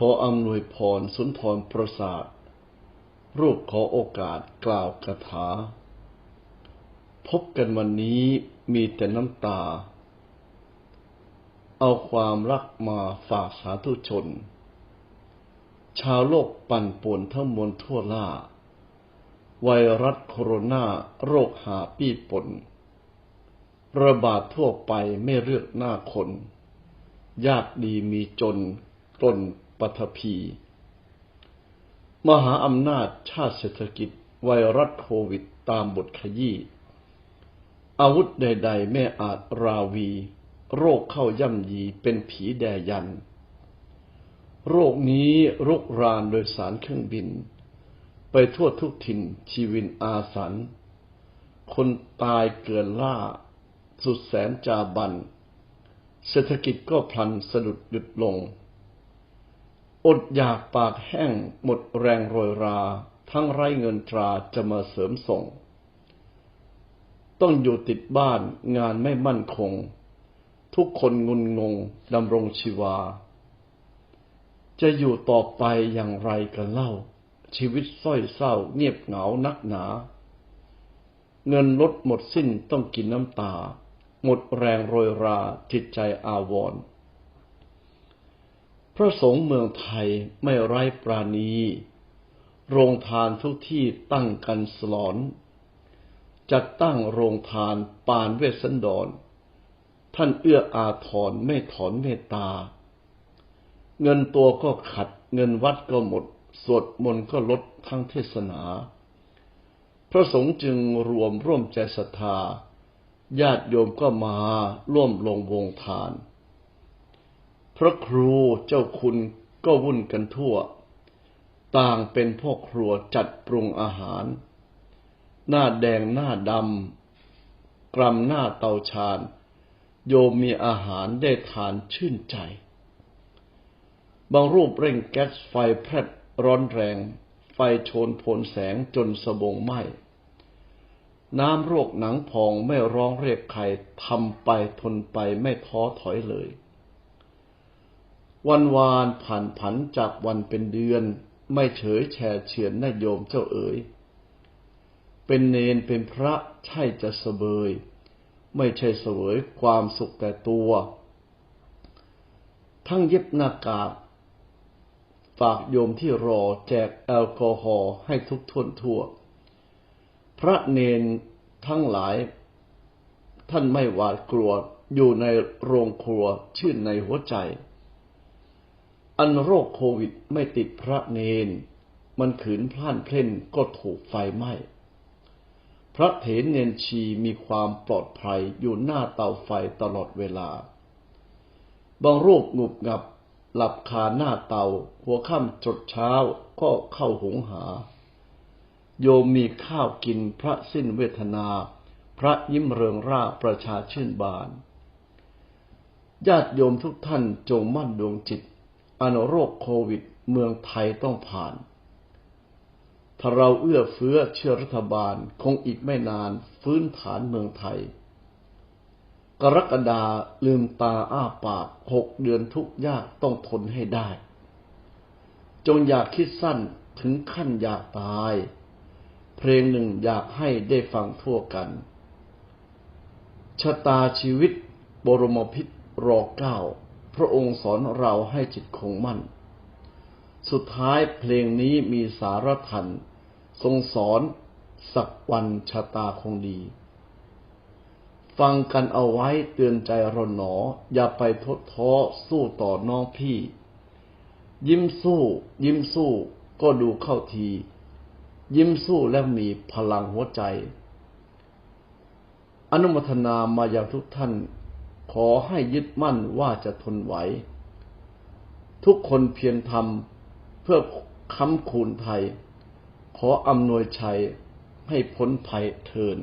ขออำนวยพรสุนทรประสาท รูปขอโอกาสกล่าวคาถา พบกันวันนี้มีแต่น้ำตา เอาความรักมาฝากสาธุชน ชาวโลกปั่นป่วนทั้งมวลทั่วล่า ไวรัสโคโรนาโรคหาปี้ปน ระบาดทั่วไปไม่เลือกหน้าคน ยากดีมีจนกลน ปัทภีมหาอำนาจชาติเศรษฐกิจ ไวรัสโควิดตามบทขยี้ อาวุธใดๆไม่อาจราวี โรคเข้าย่ำยีเป็นผีแดยัน โรคนี้รุกรานโดยสารเครื่องบิน ไปทั่วทุกถิ่นชีวินอาสัน คนตายเกินล่า สุดแสนจาบัน เศรษฐกิจก็พลันสะดุดหยุดลง อดอยากปากแห้งหมดแรงโรยรา ทั้งไร้เงินตราจะมาเสริมส่ง ต้องอยู่ติดบ้านงานไม่มั่นคง ทุกคนงุนงงดำรงชีวา จะอยู่ต่อไปอย่างไรกันเล่า ชีวิตส้อยเศร้าเงียบเหงานักหนา เงินลดหมดสิ้นต้องกินน้ำตา หมดแรงโรยราจิตใจอาวรณ์ พระสงฆ์เมืองไทยไม่ไร้ปราณี โรงทานทุกที่ตั้งกันสลอน จัดตั้งโรงทานปานเวสสันดร ท่านเอื้ออาทรไม่ถอนเมตตา เงินตัวก็ขัด เงินวัดก็หมด สวดมนต์ก็ลดทั้งเทศนา พระสงฆ์จึงรวมร่วมใจศรัทธา ญาติโยมก็มาร่วมลงวงทาน พระครูเจ้าคุณก็วุ่นกันทั่ว ต่างเป็นพ่อครัวจัดปรุงอาหาร หน้าแดงหน้าดำกรำหน้าเตาชานโยมมีอาหารได้ทานชื่นใจ บางรูปเร่งแก๊สไฟแพร่ร้อนแรง ไฟโชนโผลแสงจนสบงไหมน้ำโรคหนังพองไม่ร้องเรียกใครทำไปทนไปไม่ท้อถอยเลย วันวานผ่านผันจากวันเป็นเดือน ไม่เฉยแฉเฉียนนโยมเจ้าเอ๋ย เป็นเนนเป็นพระใช่จะเสบย ไม่ใช่เสวยความสุขแต่ตัว ทั้งเย็บหน้ากากฝากโยมที่รอแจกแอลกอฮอล์ให้ทุกทนทั่ว พระเนนทั้งหลาย ท่านไม่หวาดกลัวอยู่ในโรงครัวชื่นในหัวใจ อันโรคโควิดไม่ติดพระเนน มันขืนพล่านเพล่นก็ถูกไฟไหม้พระเถรเนนชีมีความปลอดภัยอยู่หน้าเตาไฟตลอดเวลา บางรูปงุบงับหลับคาหน้าเตา หัวค่ำจดเช้าก็เข้าหุงหา โยมมีข้าวกินพระสิ้นเวทนา พระยิ้มเริงร่าประชาชื่นบาน ญาติโยมทุกท่านจงมั่นดวงจิต อันโรคโควิดเมืองไทยต้องผ่าน ถ้าเราเอื้อเฟื้อเชื่อรัฐบาลคงอีกไม่นานฟื้นฐานเมืองไทย กรกฎาลืมตาอ้าปากหกเดือนทุกยากต้องทนให้ได้ จงอยากคิดสั้นถึงขั้นอยากตาย เพลงหนึ่งอยากให้ได้ฟังทั่วกันชะตาชีวิตบรมพิษรอเก้า พระองค์สอนเราให้จิตคงมั่น สุดท้ายเพลงนี้มีสารทัน ทรงสอนสักวันชะตาคงดี ฟังกันเอาไว้เตือนใจเราหนอ อย่าไปทดท้อสู้ต่อน้องพี่ ยิ้มสู้ ยิ้มสู้ก็ดูเข้าที ยิ้มสู้และมีพลังหัวใจ อนุโมทนามาอย่างทุกท่าน ขอให้ยึดมั่นว่าจะทนไหว ทุกคนเพียรทำเพื่อค้ำคูณไทย ขออำนวยชัยให้พ้นภัยเทิน